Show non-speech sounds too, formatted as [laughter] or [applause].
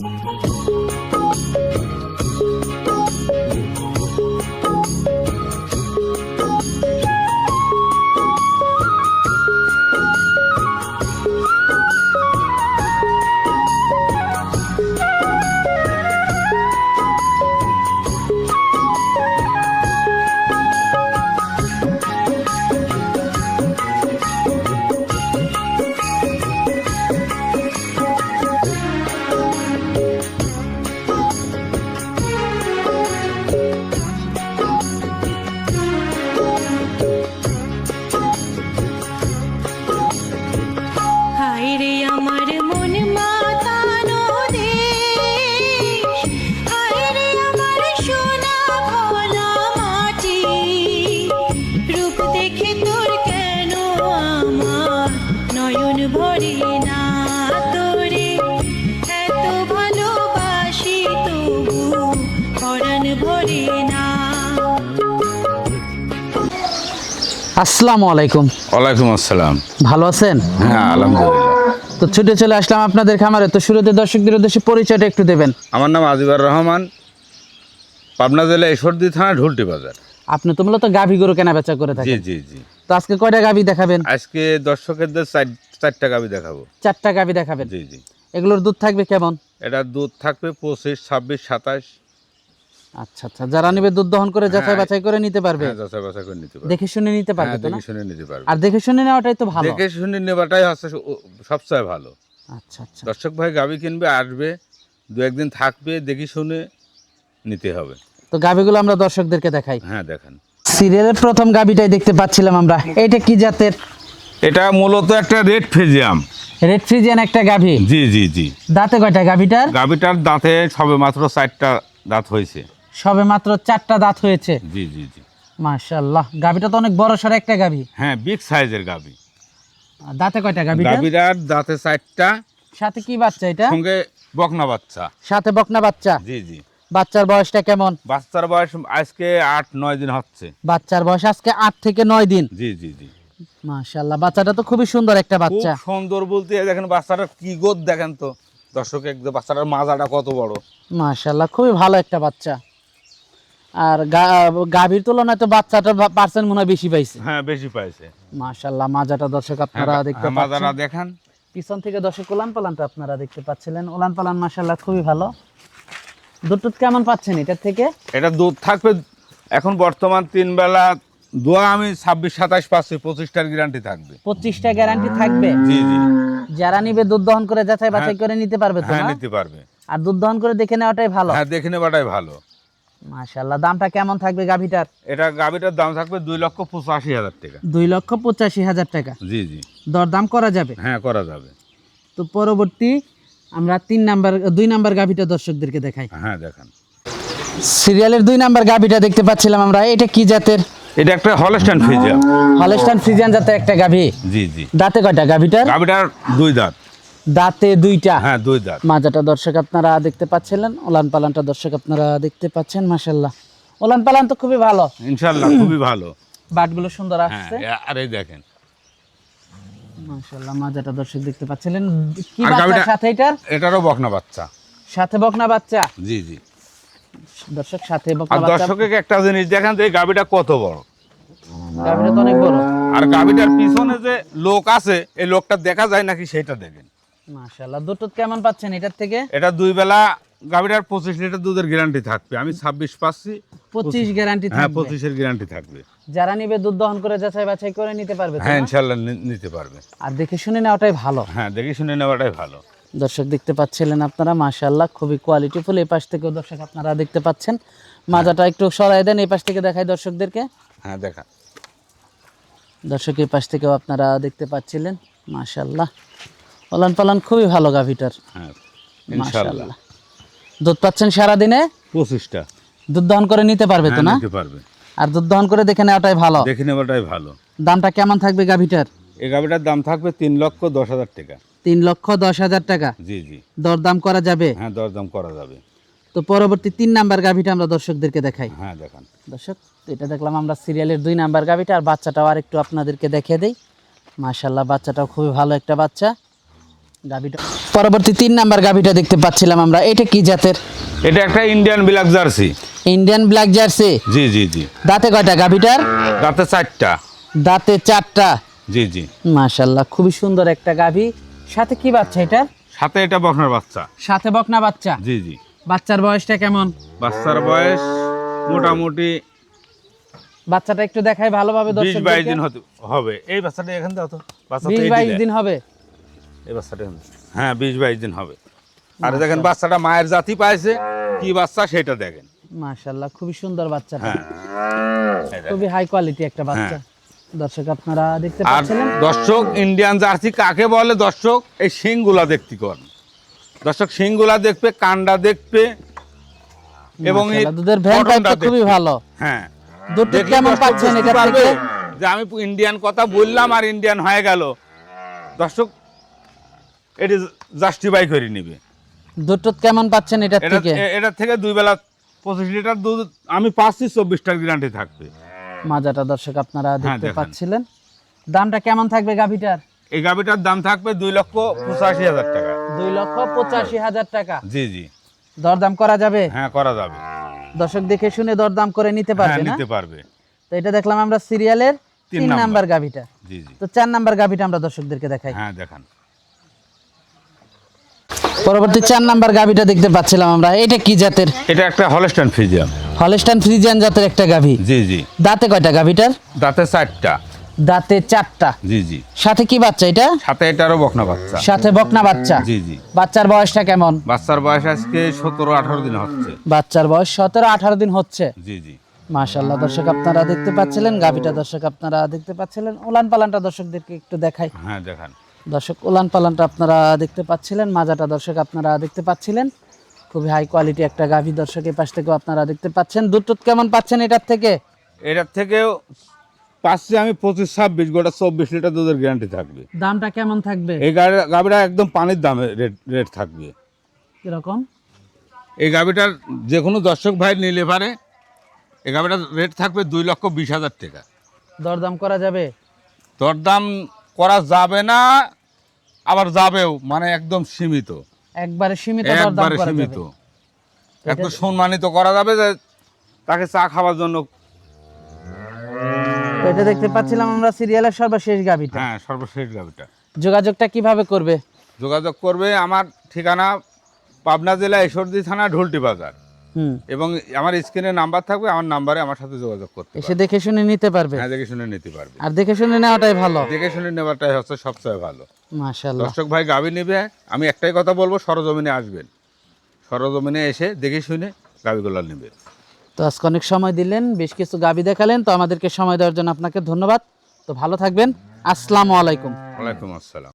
হায় আসসালামু আলাইকুম। ওয়ালাইকুম আসসালাম। ভালো আছেন? হ্যাঁ আলহামদুলিল্লাহ। তো ছুটে চলে আসলাম আপনাদের খামারে। তো শুরুতে দর্শকদের উদ্দেশ্যে পরিচয়টা একটু দেবেন। আমার নাম আজিবার রহমান। পাবনা জেলা ঈশ্বরদী থানা ঢুলটি বাজার। আপনি তো মূলত গাভী গরু কেনা বেচা করে জি থাকেন। জি জি। তো আজকে কয়টা গাভী দেখাবেন? আজকে দর্শকেরদের চার চারটা গাবি দেখাবো। চারটা গাভী দেখাবেন। জি জি। এগুলোর দুধ থাকবে কেমন? এটা দুধ থাকবে পঁচিশ ছাব্বিশ সাতাশ। আচ্ছা আচ্ছা। যারা নেবে দুধ দহন করে যাচাই হ্যাঁ। বাছাই করে নিতে পারবে? হ্যাঁ যাচাই বাছাই করে নিতে পারবে। দেখে শুনে নিতে পারবে হ্যাঁ তো দেখে শুনে নিতে পারবে। আর দেখে শুনে নেওয়াটাই তো ভালো। দেখে শুনে নেওয়াটাই হচ্ছে সবচেয়ে ভালো। আচ্ছা আচ্ছা। দর্শক ভাই গাবি কিনবে আসবে দু একদিন থাকবে দেখে শুনে নিতে হবে। তো গাভীগুলো আমরা দর্শকদেরকে দেখাই। হ্যাঁ দেখেন। সিরিয়ালের প্রথম গাভীটাই দেখতে পাচ্ছিলাম আমরা। এটা কি জাতের? এটা মূলত একটা রেড ফেজিয়াম রেড ফ্রিজিয়ান একটা গাভী? জি জি জি। দাঁতে কয়টা গাভীটার? গাবিটার দাঁতে সবে মাত্র চারটা দাঁত হয়েছে। সবে মাত্র চারটা দাঁত হয়েছে। জি জি জি। মাশাআল্লাহ। গাভীটা তো অনেক বড় সড় একটা গাভী। হ্যাঁ বিগ সাইজের গাবি দাঁতে কয়টা গাভীটা? গাবিটার দাঁতে চারটা। সাথে কি বাচ্চা এটা? সঙ্গে বকনা বাচ্চা। সাথে বকনা বাচ্চা? জি জি। বাচ্চার বয়সটা কেমন? বাচ্চার বয়স আজকে আট নয় দিন হচ্ছে। বাচ্চার বয়স আজকে আট থেকে নয় দিন। জি জি জি। মাশাআল্লাহ বাচ্চাটা তো খুবই সুন্দর একটা খুব বাচ্চা। সুন্দর বলতে এই দেখেন বাচ্চাটার কি গোদ দেখেন তো। দর্শক একদম বাচ্চাটার মাজাটা কত বড়। মাশাআল্লাহ খুবই ভালো একটা বাচ্চা। আর গাভীর তুলনায় তো বাচ্চাটার পার্সেন্ট মনে হয় বেশি পাইছে। হ্যাঁ বেশি পাইছে। মাশাআল্লাহ মাজাটা দর্শক আপনারা হ্যাঁ, দেখতে হ্যাঁ, মাজাটা পাচ্ছেন। দেখান। পিছন থেকে দর্শক উলান পালানটা আপনারা দেখতে পাচ্ছিলেন। উলান পালান মাশাআল্লাহ খুবই ভালো। দুধ টুধ কেমন পাচ্ছেন এটার থেকে? এটা দুধ থাকবে এখন বর্তমান তিন বেলা দোয়া আমি ছাব্বিশ সাতাশ পাচ্ছি পঁচিশটার গ্যারান্টি থাকবে। পঁচিশটা গ্যারান্টি থাকবে? জি জি। যারা নিবে দুধ দহন করে যাচাই বাছাই করে নিতে পারবে তো হ্যাঁ নিতে পারবে। আর দুধ দহন করে দেখে নেওয়াটাই ভালো। হ্যাঁ দেখে নেবাটাই ভালো। মাশাআল্লাহ দামটা কেমন থাকবে গাভীটার? এটা গাবিটার দাম থাকবে দুই লক্ষ পঁচাশি হাজার টাকা। দুই লক্ষ পঁচাশি হাজার টাকা? জি জি। দরদাম করা যাবে? হ্যাঁ করা যাবে। তো পরবর্তী আমরা তিন নাম্বার দুই নাম্বার গাভীটা দর্শকদেরকে দেখাই। হ্যাঁ দেখান। সিরিয়ালের দুই নাম্বার গাভীটা দেখতে পাচ্ছিলাম আমরা। এটা কি জাতের? এটা একটা হলস্টাইন ফ্রিজা হলস্টাইন ফ্রিজিয়ান জাতের একটা গাভী। জি জি। দাঁতে কয়টা গাভীটার? গাবিটার দুই দাঁত। দাঁতে দুইটা। হ্যাঁ দুই দাঁত। মাজাটা দর্শক আপনারা দেখতে পাচ্ছিলেন ওলান পালানটা দর্শক আপনারা দেখতে পাচ্ছেন মাশাল্লাহ ওলান পালান তো খুবই ভালো। ইনশাল্লাহ খুবই ভালো। [clears throat] বাটগুলো সুন্দর হ্যাঁ আসছে। আর এই দেখেন। মাশাল্লাহ মাজাটা দর্শক দেখতে পাচ্ছিলেন। কি বাচ্চা সাথে এটার? এটারও বকনা বাচ্চা। সাথে বকনা বাচ্চা? জি জি। দর্শক সাথে বকনা বাচ্চা। দর্শকে একটা জিনিস দেখেন যে গাবিটা কত বড়? গাভীটা তো অনেক বড়। আর গাবিটার পিছনে যে লোক আছে এই লোকটা দেখা যায় নাকি সেটা দেখেন। মাশাল্লাহ দুটো কেমন পাচ্ছেন এটার থেকে? এটা দুই বেলা গাবিটার পঁচিশ লিটার দুধের গ্যারান্টি থাকবে। আমি ছাব্বিশ পাচ্ছি পঁচিশ গ্যারান্টি হ্যাঁ থাকবে। পঁচিশের গ্যারান্টি থাকবে। যারা নিবে দুধ দহন করে যাচাই বাছাই করে নিতে পারবে হ্যাঁ না? ইনশাল্লাহ নিতে পারবে। আর দেখে শুনে নেওয়াটাই ভালো। হ্যাঁ দেখে শুনে নেওয়াটাই ভালো। দর্শক দেখতে পাচ্ছিলেন আপনারা মাশাআল্লাহ খুবই কোয়ালিটিফুল এই পাশ থেকেও দর্শক আপনারা দেখতে পাচ্ছেন। মাজাটা একটু সরাই দেন এই পাশ থেকে দেখাই দর্শকদেরকে। হ্যাঁ দেখা। দর্শক এই পাশ থেকেও আপনারা দেখতে পাচ্ছিলেন মাশাআল্লাহ। পালান পালান খুবই ভালো গাভিটার। হ্যাঁ মাশাআল্লাহ। দুধ পাচ্ছেন সারাদিনে? পঁচিশটা। দুধ দহন করে নিতে পারবে তো হ্যাঁ না? নিতে পারবে। আর দুধ দহন করে দেখে নেওয়াটাই ভালো। দেখে নেওয়াটাই ভালো। দামটা কেমন থাকবে গাভিটার? এই গাবিটার দাম থাকবে তিন লক্ষ দশ হাজার টাকা। তিন লক্ষ দশ হাজার টাকা? জি জি। দরদাম করা যাবে? হ্যাঁ দরদাম করা যাবে। তো পরবর্তী তিন নাম্বার গাভিটা আমরা দর্শকদেরকে দেখাই। হ্যাঁ দেখান। দর্শক এটা দেখলাম আমরা সিরিয়ালের দুই নাম্বার গাভিটা আর বাচ্চাটাও আর একটু আপনাদেরকে দেখিয়ে দেই। মাশাল্লাহ বাচ্চাটাও খুবই ভালো একটা বাচ্চা। গাভিটা। পরবর্তী তিন নাম্বার গাভিটা দেখতে পাচ্ছিলাম আমরা। এটা কি জাতের? এটা একটা Indian black jersey Indian black jersey জি জি জি। দাঁতে কয়টা গাভিটার? রাতে চারটা। দাঁতে চারটা। জি জি। মাশাল্লাহ খুবই সুন্দর একটা গাভি। সাথে কি বাচ্চা এটা সাথে এটা বকনার বাচ্চা। সাথে বকনা বাচ্চা? জি জি। বাচ্চার বয়সটা কেমন? বাচ্চার বয়স মোটামুটি বাচ্চাটা একটু দেখাই ভালোভাবে বিশ দর্শক বাইশ দিন হবে। এই বাচ্চাটা এখান থেকে বাচ্চা তো বিশ এই বাইশ দিলে। দিন হবে। এই বাচ্চাটা হ্যাঁ বিশ বাইশ দিন হবে। আর দেখেন বাচ্চাটা মায়ের জাতি পাইছে কি বাচ্চা সেটা দেখেন। মাশাল্লাহ খুবই সুন্দর বাচ্চাটা হ্যাঁ। খুবই হাই কোয়ালিটি একটা বাচ্চা। দর্শক আপনারা দেখতে আর পাচ্ছিলেন? দর্শক ইন্ডিয়ান জার্সি কাকে বলে? দর্শক এই শিংগুলা দেখতে কর দর্শক শিংগুলা দেখবে কান্ডা দেখবে এবং এই দুধের ভ্যান গঠনটা পাইপটা খুবই ভালো। হ্যাঁ। দুধ কেমন পাচ্ছেন এটা থেকে যে আমি ইন্ডিয়ান কথা বললাম আর ইন্ডিয়ান হয়ে গেল। দর্শক এটি জাস্টিফাই করে নিবে। দুধ কেমন পাচ্ছেন এটা থেকে? এ- এটার থেকে দুই বেলা পঁচিশ লিটার দুধ আমি পাচ্ছি চব্বিশটার গ্যারান্টি থাকবে। মাজাটা দর্শক আপনারা দেখতে পাচ্ছিলেন। দামটা কেমন থাকবে গাভিটার? এই গাভিটার দাম থাকবে দুই লক্ষ পঁচাশি হাজার টাকা। দুই লক্ষ পঁচাশি হাজার টাকা। জি জি। দরদাম করা যাবে? হ্যাঁ করা যাবে। দর্শক দেখে শুনে দরদাম করে নিতে হ্যাঁ পারবে নিতে পারবে। তো এটা দেখলাম আমরা সিরিয়ালের তিন। নাম্বার গাভিটা। জি জি। তো চার নাম্বার গাভিটা আমরা দর্শকদেরকে দেখাই। হ্যাঁ দেখান। পরবর্তী চার নাম্বার গাভিটা দেখতে পাচ্ছিলাম আমরা। এটা কি জাতের? এটা একটা হলস্টাইন ফ্রিজিয়াম হলস্টাইন ফ্রিজিয়ান জাতের একটা গাভি। জি জি। দাঁতে কয়টা গাভিটার? দাঁতে চারটা। দাঁতে চারটা। জি জি। সাথে কি বাচ্চা এটা? সাথে এটারও বকনা বাচ্চা। সাথে বকনা বাচ্চা। জি জি। বাচ্চার বয়সটা কেমন? বাচ্চার বয়স আজকে সতেরো আঠারো দিন হচ্ছে। বাচ্চার বয়স সতেরো আঠারো দিন হচ্ছে। জি জি। মাশাল্লাহ দর্শক আপনারা দেখতে পাচ্ছিলেন গাভিটা দর্শক আপনারা দেখতে পাচ্ছিলেন। উলান পালানটা দর্শকদেরকে একটু দেখাই। হ্যাঁ দেখান। দর্শক উলান পালানটা আপনারা দেখতে পাচ্ছিলেন মাজাটা দর্শক আপনারা দেখতে পাচ্ছিলেন। খুবই হাই কোয়ালিটি একটা গাভী দর্শক এই পাশ থেকেও আপনারা দেখতে পাচ্ছেন। দুধ টুধ কেমন পাচ্ছেন এটার থেকে? এটার থেকেও পাচ্ছি আমি পঁচিশ ছাব্বিশ গোটা চব্বিশ লিটার দুধের গ্যারান্টি থাকবে। দামটা কেমন থাকবে? এই গাভিটা একদম পানির দামে রেট রেট থাকবে। কীরকম? এই গাভীটার যে কোনো দর্শক ভাই নিলে পারে এই গাভীটার রেট থাকবে দুই লক্ষ বিশ হাজার টাকা। দরদাম করা যাবে? দরদাম করা যাবে না আবার যাবেও মানে একদম সীমিত। একবারে সীমিত একবারে সীমিত। একটু সম্মানিত করা যাবে যে তাকে চা খাওয়ার জন্য। এটা দেখতে পাচ্ছিলাম আমরা সিরিয়ালের সর্বশেষ গাভিটা। হ্যাঁ সর্বশেষ গাভিটা। যোগাযোগটা কীভাবে করবে? যোগাযোগ করবে আমার ঠিকানা পাবনা জেলা ঈশ্বরদী থানা ঢুলটি বাজার। এবং আমার স্ক্রিনে নাম্বার থাকবে আমার নাম্বারে আমার সাথে যোগাযোগ করতে এসে দেখে শুনে নিতে পারবে? হ্যাঁ দেখে শুনে নিতে পারবে। আর দেখে শুনে নেওয়াটাই ভালো। দেখে শুনে নেওয়াটাই হচ্ছে সবচেয়ে ভালো। মাশাল্লাহ দর্শক ভাই গাভী নেবে আমি একটাই কথা বলব সরজমিনে আসবেন। সরজমিনে এসে দেখে শুনে গাভীগুলো নেবে। তো আজকে অনেক সময় দিলেন বেশ কিছু গাবি দেখালেন তো আমাদেরকে সময় দেওয়ার জন্য আপনাকে ধন্যবাদ। তো ভালো থাকবেন। আসসালামু আলাইকুম। ওয়ালাইকুম আসসালাম।